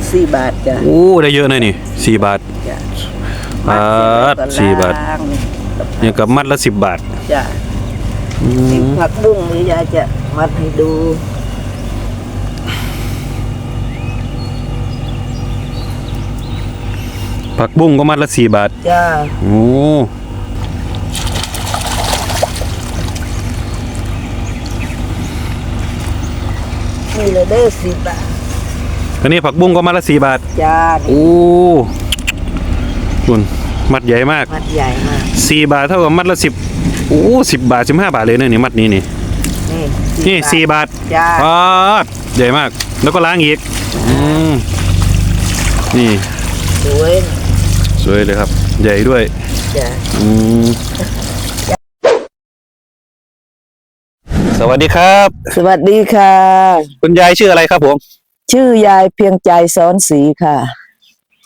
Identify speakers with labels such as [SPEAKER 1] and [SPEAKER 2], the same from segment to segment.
[SPEAKER 1] นี้สี่บาทจ้ะ
[SPEAKER 2] โอ้ได้เยอะเลยนี่สี่บาท
[SPEAKER 1] จ้ะ
[SPEAKER 2] บาทสี่บาท
[SPEAKER 1] ล้งนี่
[SPEAKER 2] อย่างกับมัดละสิบบาท
[SPEAKER 1] จ้ะนี่ผักบุ้งนี่ยายจะมัดให้ดู
[SPEAKER 2] ผักบุ้งก็มัดละสี่บาท
[SPEAKER 1] จ้า
[SPEAKER 2] โอ้
[SPEAKER 1] นี่เลยเด้อสี่บาท
[SPEAKER 2] อันนี้ผักบุ้งก็มัดละสี่บาท
[SPEAKER 1] จ้า
[SPEAKER 2] โอ้คุณมัดใหญ่มาก
[SPEAKER 1] มัดใหญ่มาก
[SPEAKER 2] สี่บาทเท่ากับมัดละสิบโอ้สิบบาทสิบห้าบาทเลยนะนี่มัดนี้นี่
[SPEAKER 1] นี่
[SPEAKER 2] นี่สี่บาท
[SPEAKER 1] จ้า
[SPEAKER 2] ปาดใหญ่มาก แล้วก็ล้างอีกอืมนี่
[SPEAKER 1] สวย
[SPEAKER 2] สวยเลยครับ ใหญ่ด้วย
[SPEAKER 1] จ้า
[SPEAKER 2] อืมสวัสดีครับ
[SPEAKER 1] สวัสดีค่ะ
[SPEAKER 2] คุณยายชื่ออะไรครับผม
[SPEAKER 1] ชื่อยายเพียงใจสอนสีค่ะ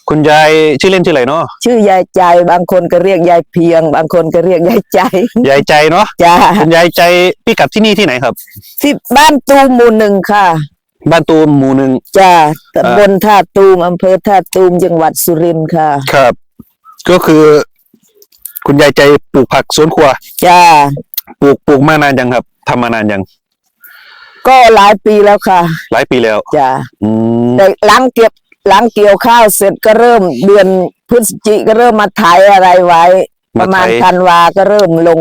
[SPEAKER 2] คุณยายชื่อเล่นชื่ออะไรเนาะ
[SPEAKER 1] ชื่อยายใจบางคนก็เรียกยายเพียง บางคนก็เรียกยายใจ
[SPEAKER 2] ยายใจเนาะ
[SPEAKER 1] จ้า
[SPEAKER 2] คุณยายใจพี่กัดที่นี่ที่ไหนครับ
[SPEAKER 1] ที่บ้านตูมหมู่หนึ่งค่ะ
[SPEAKER 2] บ้านตูมหมู่หนึ่ง
[SPEAKER 1] จ้าตำบลท่าตูมอำเภอท่าตูมจังหวัดสุรินทร์ค่ะ
[SPEAKER 2] ครับ ก็คือ คุณยายใจปลูกผักสวนครัว
[SPEAKER 1] จ้า
[SPEAKER 2] ปลูกปลูกมานานยังครับทำมานานยัง
[SPEAKER 1] ก็หลายปีแล้วค่ะ
[SPEAKER 2] หลายปีแล้ว
[SPEAKER 1] จ้า
[SPEAKER 2] อืม
[SPEAKER 1] แต่หลังเก็บหลังเกี่ยวข้าวเสร็จก็เริ่มเดือนพฤศจิก็เริ่มมาไถอะไรไว้ ประมาณธันวาก็เริ่มลง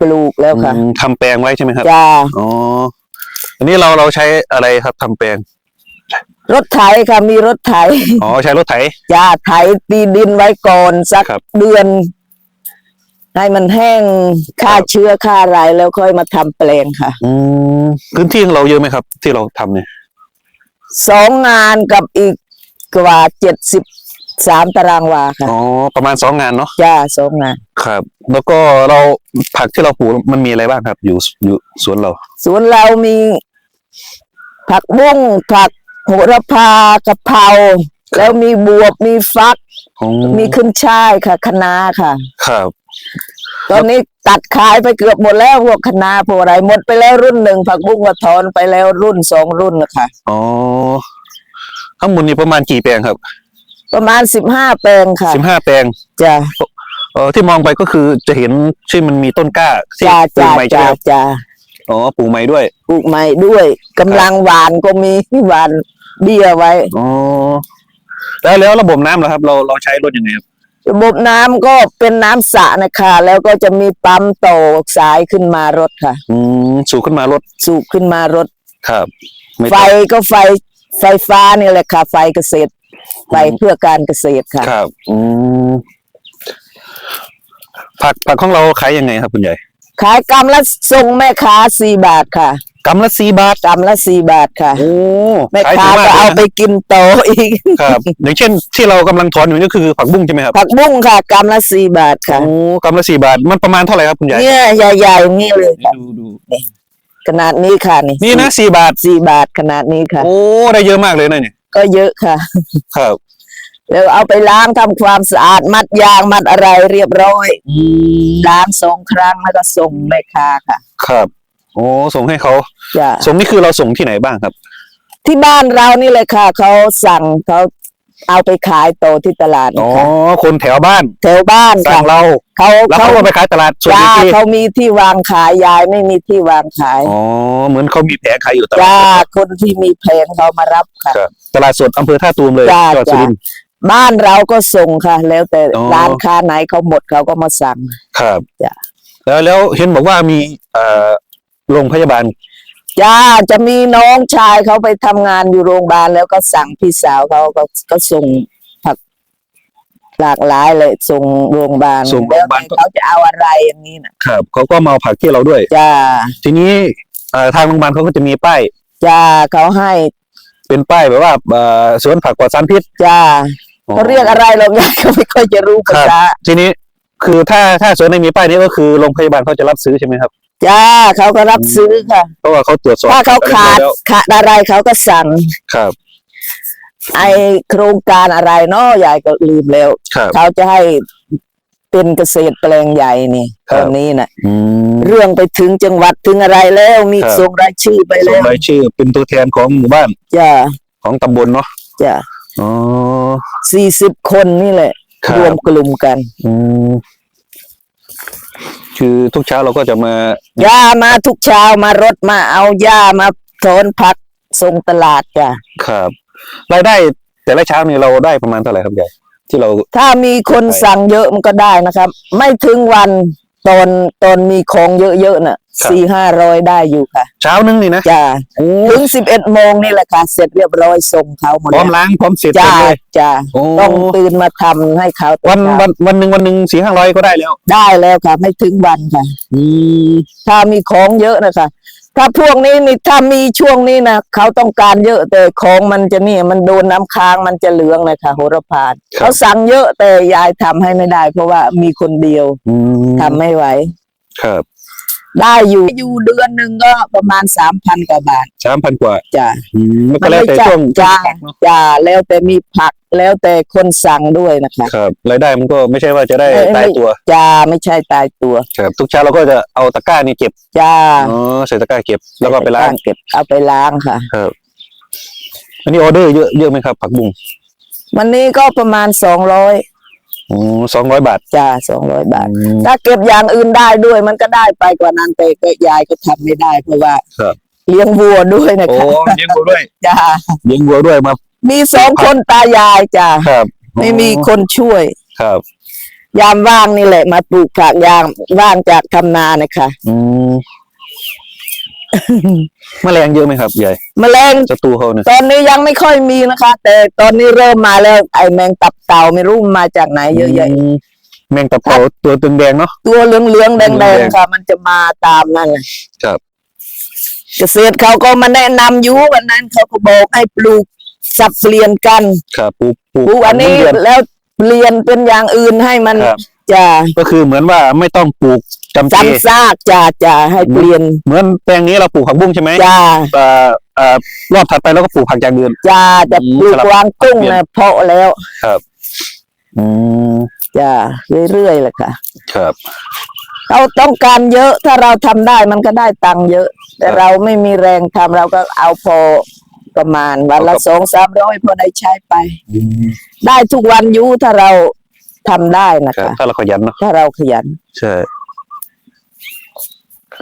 [SPEAKER 1] ปลูกแล้วค่ะ
[SPEAKER 2] อืมทำแปลงไว้ใช่ไหมครับ
[SPEAKER 1] จ้า
[SPEAKER 2] อ๋ออันนี้เราเราใช้อะไรครับทำแปลง
[SPEAKER 1] รถไถค่ะมีรถไถ
[SPEAKER 2] อ๋อใช้รถไถ
[SPEAKER 1] จ้าไถตีดินไว้ก่อนสัก
[SPEAKER 2] ครับ
[SPEAKER 1] เดือน ให้มันแห้งฆ่า
[SPEAKER 2] ครับ
[SPEAKER 1] เชื้อฆ่าอะไรแล้วค่อยมาทำแปลงค่ะ
[SPEAKER 2] อืมพื้นที่ของเราเยอะไหมครับ ที่เราทำเนี่ย
[SPEAKER 1] สองงานกับอีกกว่าเจ็ดสิบสามตารางวาค่ะ
[SPEAKER 2] อ๋อประมาณสองงานเนาะ
[SPEAKER 1] จ้าสองงาน
[SPEAKER 2] ครับ แล้วก็เราผักที่เราปลูกมันมีอะไรบ้างครับ อยู่อยู่สวนเรา
[SPEAKER 1] สวนเรามีผักบุ้งผักโหระพากะเพราแล้วมีบวบมีฟัก
[SPEAKER 2] อ๋อ
[SPEAKER 1] มีขึ้นช่ายค่ะคะน้าค่ะ
[SPEAKER 2] ครับ
[SPEAKER 1] ตอนนี้ตัดขายไปเกือบหมดแล้วพวกคะน้าพวกอะไรหมดไปแล้วรุ่นหนึ่งผักบุ้งกระทอนไปแล้วรุ่นสองรุ่นนะคะ
[SPEAKER 2] อ๋อข้างบนนี่ประมาณกี่แปลงครับ
[SPEAKER 1] ประมาณสิบห้าแปลงค่ะ
[SPEAKER 2] สิบห้าแปลง
[SPEAKER 1] จ้า
[SPEAKER 2] เออที่มองไปก็คือจะเห็นที่มันมีต้นกล้าที่
[SPEAKER 1] จ้า
[SPEAKER 2] ปลู
[SPEAKER 1] จ้าก
[SPEAKER 2] ใหม่ใช่ไห
[SPEAKER 1] จ้าม
[SPEAKER 2] ครับ
[SPEAKER 1] จ้า
[SPEAKER 2] อ๋อปลูกใหม่ด้วย
[SPEAKER 1] ปลูกใหม่ด้วยกำลังหวานก็มีหวานเบี้ยไว้
[SPEAKER 2] อ๋อแล้วแล้วระบบน้ำล่ะครับ เราเราใช้รถยังไงครับ
[SPEAKER 1] ระบบน้ำก็เป็นน้ำสระนะคะ แล้วก็จะมีปั๊มโตสายขึ้นมารถค่ะ
[SPEAKER 2] อืมสูบขึ้นมารถ
[SPEAKER 1] สูบขึ้นมารถ
[SPEAKER 2] ครับ ไม่
[SPEAKER 1] ไฟ
[SPEAKER 2] ต้อง
[SPEAKER 1] ก็ไฟไฟฟ้านี่แหละค่ะ ไฟเกษตร ไฟเพื่อการเกษตรค่ะ
[SPEAKER 2] ครับ อืมผักผักของเราขายยังไงครับคุณใหญ่
[SPEAKER 1] ขายกำละส่งแม่ค้าสี่บาทค่ะ
[SPEAKER 2] กำละสี่บาท
[SPEAKER 1] กำละสี่บาทค่ะ
[SPEAKER 2] โอ้
[SPEAKER 1] แม่
[SPEAKER 2] ขาย
[SPEAKER 1] ค้า
[SPEAKER 2] ถูกมาก
[SPEAKER 1] ก็
[SPEAKER 2] เลย
[SPEAKER 1] เอา
[SPEAKER 2] นะ
[SPEAKER 1] ไปกินโตออีก
[SPEAKER 2] ครับ อย่างเช่นที่เรากำลังถอนอยู่นี่ก็คือผักบุ้งใช่ไหมครับ
[SPEAKER 1] ผักบุ้งค่ะกำละสี่บาทค่ะ
[SPEAKER 2] โอ้กำละสี่บาทมันประมาณเท่าไหร่ครับคุณใหญ่
[SPEAKER 1] เนี่ยใหญ่ๆอย่างนี้เลยค่ะ
[SPEAKER 2] ดูดู
[SPEAKER 1] ขนาดนี้ค่ะนี่
[SPEAKER 2] นี่นะสี่บาท
[SPEAKER 1] สี่บาทขนาดนี้ค่ะ
[SPEAKER 2] โอ้ได้เยอะมากเลยนะเนี่ย
[SPEAKER 1] ก็เยอะค่ะ
[SPEAKER 2] ครับ
[SPEAKER 1] แล้วเอาไปล้างทำความสะอาดมัดยางมัดอะไรเรียบร้อย
[SPEAKER 2] อืม
[SPEAKER 1] ล้างสองครั้งแล้วก็ส่งแม่ค้าค่ะ
[SPEAKER 2] ครับ โอ้ส่งให้เขา
[SPEAKER 1] จ้ะ
[SPEAKER 2] ส่งนี่คือเราส่งที่ไหนบ้างครับ
[SPEAKER 1] ที่บ้านเรานี่เลยค่ะ เขาสั่งเขาเอาไปขายโตที่ตลาด
[SPEAKER 2] อ๋อ
[SPEAKER 1] ค่ะ
[SPEAKER 2] คนแถวบ้าน
[SPEAKER 1] แถวบ้าน
[SPEAKER 2] สั่
[SPEAKER 1] ค่ะ
[SPEAKER 2] งเรา
[SPEAKER 1] เขา
[SPEAKER 2] แล้ว
[SPEAKER 1] เขา
[SPEAKER 2] เขาก็ไปขายตลาดส่วน
[SPEAKER 1] จ้า
[SPEAKER 2] อีกที
[SPEAKER 1] เขามีที่วางขายยายไม่มีที่วางขาย
[SPEAKER 2] อ๋อเหมือนเขามีแผงขายอยู่ตลา
[SPEAKER 1] จ้า
[SPEAKER 2] ด
[SPEAKER 1] คนที่มีแผงเขามารับค่ะ
[SPEAKER 2] ครับตลาดสดอำเภอท่าตูมเลย
[SPEAKER 1] จ้า
[SPEAKER 2] จังหวัดสุรินทร์
[SPEAKER 1] บ้านเราก็ส่งค่ะ แล้วแต่
[SPEAKER 2] อ๋อ
[SPEAKER 1] ร้านค้าไหนเขาหมดเขาก็มาสั่ง
[SPEAKER 2] ครับ
[SPEAKER 1] จ้ะ
[SPEAKER 2] แล้วแล้วเห็นบอกว่ามีเอ่อ โรงพยาบาล
[SPEAKER 1] จ้าจะมีน้องชายเขาไปทำงานอยู่โรงพยาบาลแล้วก็สั่งพี่สาวเขาก็ก็ส่งผักหลากหลายเลยส่งโรงพยาบาล
[SPEAKER 2] ส่งโรงพยาบาล
[SPEAKER 1] แล้วแต่เขาจะเอาอะไรอย่างนี้นะครับ
[SPEAKER 2] เขาก็มาเอาผักที่เราด้วย
[SPEAKER 1] จ้า
[SPEAKER 2] ทีนี้เอ่อทางโรงพยาบาลเขาก็จะมีป้าย
[SPEAKER 1] จ้าเขาให้
[SPEAKER 2] เป็นป้ายแบบว่าเอ่อสวนผักปลอดสารพิษ
[SPEAKER 1] จ้าเขาเรียกอะไรหรอกยายก็ไม่ค่อยจะรู้
[SPEAKER 2] ครั
[SPEAKER 1] ภา
[SPEAKER 2] บ
[SPEAKER 1] ษา
[SPEAKER 2] ทีนี้คือถ้าถ้าสวนไหนมีป้ายนี้ก็คือโรงพยาบาลเขาจะรับซื้อใช่ไหมครับ
[SPEAKER 1] จ้าเขาก็รับซื้อค่ะ
[SPEAKER 2] เพราะว่าเขาตรวจสอบ
[SPEAKER 1] ถ้าเขาขาด
[SPEAKER 2] แล้ว
[SPEAKER 1] ขาดอะไรเขาก็สั่ง
[SPEAKER 2] ครับ
[SPEAKER 1] ไอโครงการอะไรเนาะยายก็ลืมแล้ว
[SPEAKER 2] ครับ
[SPEAKER 1] เขาจะให้เป็นเกษตรแปลงใหญ่นี่
[SPEAKER 2] ครั
[SPEAKER 1] ต
[SPEAKER 2] บ
[SPEAKER 1] อนนี้นะ
[SPEAKER 2] อืม
[SPEAKER 1] เรื่องไปถึงจังหวัดถึงอะไรแล้วมี
[SPEAKER 2] ครับ
[SPEAKER 1] ส่งรายชื่อไป
[SPEAKER 2] ส่
[SPEAKER 1] แล้
[SPEAKER 2] ง
[SPEAKER 1] ว
[SPEAKER 2] รายชื่อเป็นตัวแทนของหมู่บ้าน
[SPEAKER 1] จ้า
[SPEAKER 2] ของตำบลเนาะ
[SPEAKER 1] จ้า
[SPEAKER 2] อ๋อ
[SPEAKER 1] สี่สิบคนนี่แหละ
[SPEAKER 2] ครับ
[SPEAKER 1] รวมกลุ่มกัน
[SPEAKER 2] อืม คือทุกเช้าเราก็จะมา
[SPEAKER 1] ย่ามาทุกเช้ามารถมาเอาย่ามาถอนผักส่งตลาดจ้ะ
[SPEAKER 2] ครับรายได้แต่ละเช้านี่เราได้ประมาณเท่าไหร่ครับยายที่เรา
[SPEAKER 1] ถ้ามีคน
[SPEAKER 2] ใช่
[SPEAKER 1] สั่งเยอะมันก็ได้นะครับ ไม่ถึงวัน ตอนตอนมีของเยอะๆน่ะสี่ห้าร้อยได้อยู่ค่ะ
[SPEAKER 2] เช้านึงนี่นะ
[SPEAKER 1] จ้า
[SPEAKER 2] โอ้
[SPEAKER 1] ถึงสิบเอ็ดโมงนี่แหละค่ะเสร็จเรียบร้อยส่งเขาหมด
[SPEAKER 2] พร้อม
[SPEAKER 1] แล้ว
[SPEAKER 2] ล้างพร้อมเสร็จ
[SPEAKER 1] จ้า
[SPEAKER 2] เลย
[SPEAKER 1] จ้า
[SPEAKER 2] โอ้
[SPEAKER 1] ต้องตื่นมาทำให้เขาแต่
[SPEAKER 2] วัน
[SPEAKER 1] เช้า
[SPEAKER 2] วันวันหนึ่งวันหนึ่งสี่ห้าร้อยก็ได้แล้ว
[SPEAKER 1] ได้แล้วค่ะ ไม่ถึงวันค่ะ
[SPEAKER 2] อืม
[SPEAKER 1] ถ้ามีของเยอะนะคะ ถ้าพวกนี้นี่ถ้ามีช่วงนี้นะเขาต้องการเยอะแต่ของมันจะเนี่ยมันโดนน้ำค้างมันจะเหลืองเลยค่ะโหระพาเขาสั่งเยอะแต่ยายทำให้ไม่ได้ เพราะว่ามีคนเดียว
[SPEAKER 2] อืม
[SPEAKER 1] ทำไม่ไหว
[SPEAKER 2] ครับ
[SPEAKER 1] ได้อยู่อยู่เดือนหนึ่งก็ประมาณสามพันกว่าบาท
[SPEAKER 2] สามพันกว่า
[SPEAKER 1] จ้ะ
[SPEAKER 2] อืมมันก็แล้วแต่ช่วง
[SPEAKER 1] จ้า
[SPEAKER 2] ช่วงเนอะ
[SPEAKER 1] จ้าแล้วแต่มีผักแล้วแต่คนสั่งด้วยนะคะ
[SPEAKER 2] ครับรายได้มันก็ไม่ใช่ว่าจะได้
[SPEAKER 1] ไม่
[SPEAKER 2] ตายตัว
[SPEAKER 1] จ้าไม่ใช่ตายตัว
[SPEAKER 2] ครับทุกเช้าเราก็จะเอาตะกร้านี่เก็บ
[SPEAKER 1] จ้า
[SPEAKER 2] อ๋อใส่ตะกร้าเก็บแล้วก็ไปล้าง
[SPEAKER 1] เก็บเอาไปล้างค่ะ
[SPEAKER 2] ครับอันนี้ออเดอร์เยอะเยอะไหมครับ ผักบุ้ง
[SPEAKER 1] วันนี้ก็ประมาณสองร้อย
[SPEAKER 2] อ๋อสองร้อยบาท
[SPEAKER 1] จ้าสองร้อยบาท
[SPEAKER 2] อืม
[SPEAKER 1] ถ้าเก็บอย่างอื่นได้ด้วยมันก็ได้ไปกว่านั้นแต่ก็ยายก็ทำไม่ได้เพราะว่า
[SPEAKER 2] ครับ
[SPEAKER 1] เลี้ยงวัวด้วยนะ
[SPEAKER 2] โอ้
[SPEAKER 1] คะ
[SPEAKER 2] เลี้ยงวัวด้วย
[SPEAKER 1] จ้า
[SPEAKER 2] เลี้ยงวัวด้วยมา
[SPEAKER 1] มีสองคนตายายจ้า
[SPEAKER 2] ครับ
[SPEAKER 1] ไม่มีคนช่วย
[SPEAKER 2] ครับ
[SPEAKER 1] ยามว่างนี่แหละมาปลูกผักยามว่างจากทำนานะคะ
[SPEAKER 2] อืม แมลงเยอะไหมครับยาย
[SPEAKER 1] แมลง
[SPEAKER 2] ศัตรูเขาเนี่ย
[SPEAKER 1] ตอนนี้ยังไม่ค่อยมีนะคะ แต่ตอนนี้เริ่มมาแล้ว ไอแมงตับเต่าไม่รู้มันมาจากไหนเยอะแยะ
[SPEAKER 2] มแมงตับเต่าตัวตึงแดงเนาะ
[SPEAKER 1] ตัวเหลืองเหลืองๆแดง
[SPEAKER 2] เหลื
[SPEAKER 1] แด
[SPEAKER 2] อง
[SPEAKER 1] ง
[SPEAKER 2] ๆ
[SPEAKER 1] ค่ะ มันจะมาตามนั่นน่ะ
[SPEAKER 2] ครับ
[SPEAKER 1] เกษตรเขาก็มาแนะนำอยู่วันนั้นเขาก็บอกให้ปลูกสับเปลี่ยนกัน
[SPEAKER 2] ครับปลูกปลูก
[SPEAKER 1] ปลูกอันนี้
[SPEAKER 2] เดือน
[SPEAKER 1] แล้วเปลี่ยนเป็นอย่างอื่นให้มัน
[SPEAKER 2] ครับ
[SPEAKER 1] จะ
[SPEAKER 2] ก็คือเหมือนว่าไม่ต้องปลูก จำเจ
[SPEAKER 1] จำซากจะจะให้เปลี่ยน
[SPEAKER 2] เหมือนแปลงนี้เราปลูกผักบุ้งใช่ไหม
[SPEAKER 1] จะ
[SPEAKER 2] เอ่อเอ่อรอบถัดไปเราก็ปลูกผักอย่างอื่น
[SPEAKER 1] จะจะ
[SPEAKER 2] อืม
[SPEAKER 1] ปลูก
[SPEAKER 2] สลับ
[SPEAKER 1] วางกุ้ง
[SPEAKER 2] เปลี่ยน
[SPEAKER 1] นะเพาะแล้ว
[SPEAKER 2] อืม
[SPEAKER 1] จะเรื่อยๆแหละค่ะ
[SPEAKER 2] ครับ
[SPEAKER 1] เราต้องการเยอะถ้าเราทำได้มันก็ได้ตังค์เยอะ แต่
[SPEAKER 2] ครับ
[SPEAKER 1] เราไม่มีแรงทำเราก็เอาพอประมาณวันละ
[SPEAKER 2] เอากับ
[SPEAKER 1] สองสามร้อยพอได้ใช้ไป
[SPEAKER 2] อืม
[SPEAKER 1] ได้ทุกวันอยูถ้าเราทำได้นะครับ
[SPEAKER 2] ถ้าเราขยันเนาะ
[SPEAKER 1] ถ้าเราขยัน
[SPEAKER 2] ใช่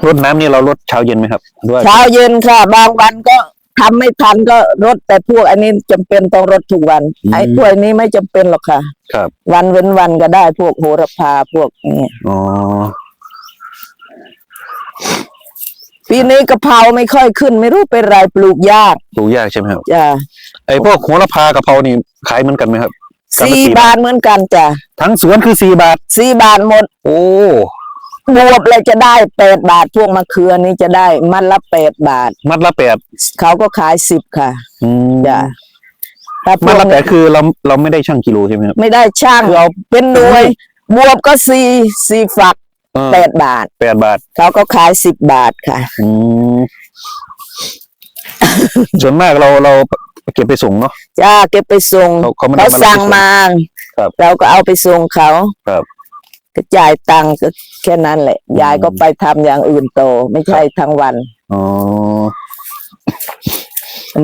[SPEAKER 2] รดน้ำนี่เรารดเช้าเย็นไหมครับหรือว่า
[SPEAKER 1] เช้าเย็นค่ะ บางวันก็ทำไม่ทันก็รดแต่พวกอันนี้จำเป็นต้องรดทุกวัน ไอ้พวกนี้ไม่จำเป็นหรอกค่ะ
[SPEAKER 2] ครับ
[SPEAKER 1] วันเว้นวันก็ได้พวกโหระพาพวกนี้
[SPEAKER 2] อ๋อ
[SPEAKER 1] ปีนี้กะเพราไม่ค่อยขึ้น ไม่รู้เป็นไรปลูกยาก
[SPEAKER 2] ปลูกยากใช่ไหมครับ
[SPEAKER 1] จ้ะ
[SPEAKER 2] ไอ้พวกโหระพากะเพรานี่ขายเหมือนกันไหมครับกำลัง
[SPEAKER 1] สี่
[SPEAKER 2] สี่บาท
[SPEAKER 1] บาทเหมือนกันจ้ะ
[SPEAKER 2] ทั้งสวนคือสี่บาท
[SPEAKER 1] สี่บาทหมด
[SPEAKER 2] โอ้
[SPEAKER 1] บวบเลยจะได้แปดบาทพวกมะเขือนี้จะได้มัดละแปดบาท
[SPEAKER 2] มัดละแปด
[SPEAKER 1] เขาก็ขายสิบค่ะ
[SPEAKER 2] อืม
[SPEAKER 1] จ้ะถ้าพ
[SPEAKER 2] มั
[SPEAKER 1] ว
[SPEAKER 2] ด
[SPEAKER 1] ก
[SPEAKER 2] ละแปดคือเราเราไม่ได้ช่างกิโลใช่ไหมครับ
[SPEAKER 1] ไม่ได้ช่างเราเป็นหน่วยบวบก็สี่สี่ฝัก
[SPEAKER 2] เออ
[SPEAKER 1] แปดบาท
[SPEAKER 2] แปดบาท
[SPEAKER 1] เขาก็ขายสิบบาทค่ะ
[SPEAKER 2] อืมส่วนมากเราเราเก็บไปส่งเนาะ
[SPEAKER 1] จ้าเก็บไปส่ง
[SPEAKER 2] เขาเขาไม่ได้
[SPEAKER 1] เขา
[SPEAKER 2] มารับ
[SPEAKER 1] สั่ง
[SPEAKER 2] ไปส่ง
[SPEAKER 1] มา
[SPEAKER 2] ครับ
[SPEAKER 1] เราก็เอาไปส่งเขา
[SPEAKER 2] ครับ
[SPEAKER 1] ก็จ่ายตังค์ก็แค่นั้นแหละ ยายก็ไปทำอย่างอื่นโตอไม่ใช่ทั้งวัน
[SPEAKER 2] อ๋อ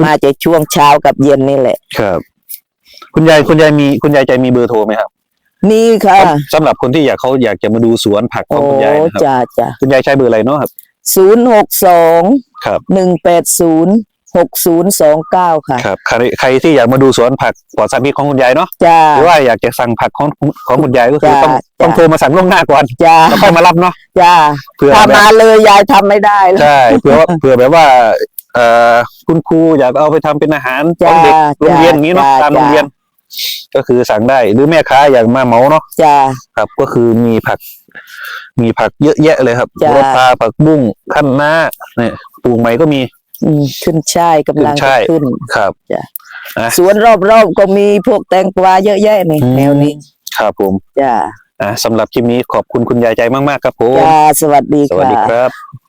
[SPEAKER 1] มาจะช่วงเช้ากับเย็นนี่แหละ
[SPEAKER 2] ครับ คุณยายคุณยายมีคุณยายใจมีเบอร์โทรไหมครับ
[SPEAKER 1] นี่ค่ะ
[SPEAKER 2] สำหรับคนที่อยากเขาอยากจะมาดูสวนผักขอ
[SPEAKER 1] โอ้
[SPEAKER 2] งคุณยายนะครับ
[SPEAKER 1] จ้าจ้า
[SPEAKER 2] คุณยายใช้เบอร์อะไรเนาะครับ
[SPEAKER 1] ศูนย์หกสอง
[SPEAKER 2] ครับ
[SPEAKER 1] หนึ่งแปดศูนย์ หกศูนย์สองเก้าค่ะ
[SPEAKER 2] ครับใครใครที่อยากมาดูสวนผักปลอดสารพิษของคุณยายเนาะ
[SPEAKER 1] จ้า
[SPEAKER 2] หรือว่าอยากจะสั่งผักของของคุณยายก็คือ
[SPEAKER 1] จ้า
[SPEAKER 2] ต้อง
[SPEAKER 1] จ้า
[SPEAKER 2] ต้องโทรมาสั่งล่วงหน้าก่อน
[SPEAKER 1] จ้า
[SPEAKER 2] แล้วค่อยมารับเนาะ
[SPEAKER 1] จ้า
[SPEAKER 2] เผื่อ
[SPEAKER 1] ถ้า
[SPEAKER 2] แบบ
[SPEAKER 1] มาเลยยายทำไม่ได้แล้ว
[SPEAKER 2] ใช่เผื่อว่าเผื่อแบบว่าเอ่อคุณครูอยากเอาไปทำเป็นอาหารข
[SPEAKER 1] จ้า
[SPEAKER 2] องเด็กโรงเรียน
[SPEAKER 1] จ้า
[SPEAKER 2] อย่างนี้เนาะ
[SPEAKER 1] จ้า
[SPEAKER 2] ตามโรงเรียน ก็คือสั่งได้หรือแม่ค้าอยากมาเหมาเนาะ
[SPEAKER 1] จ้า
[SPEAKER 2] ครับ ก็คือมีผัก มีผักเยอะแยะเลยครับ
[SPEAKER 1] จ้า
[SPEAKER 2] โหระพาผักบุ้งขั้นหน้าเนี่ยปลูกใหม่ก็มี
[SPEAKER 1] อืมขึ้นช่ายกำลัง
[SPEAKER 2] ขึ้นช่าย
[SPEAKER 1] จะขึ้น
[SPEAKER 2] ครับ
[SPEAKER 1] จ้ะ
[SPEAKER 2] อะ
[SPEAKER 1] สวนรอบๆก็มีพวกแตงกวาเยอะแยะนี่
[SPEAKER 2] อืม
[SPEAKER 1] แนวนี้
[SPEAKER 2] ครับผม
[SPEAKER 1] จ้า
[SPEAKER 2] อะสำหรับคลิปนี้ขอบคุณคุณยายใจมากๆครับผม
[SPEAKER 1] จ้าสวัสดี
[SPEAKER 2] สวัส
[SPEAKER 1] ค่ะ
[SPEAKER 2] ดีครับ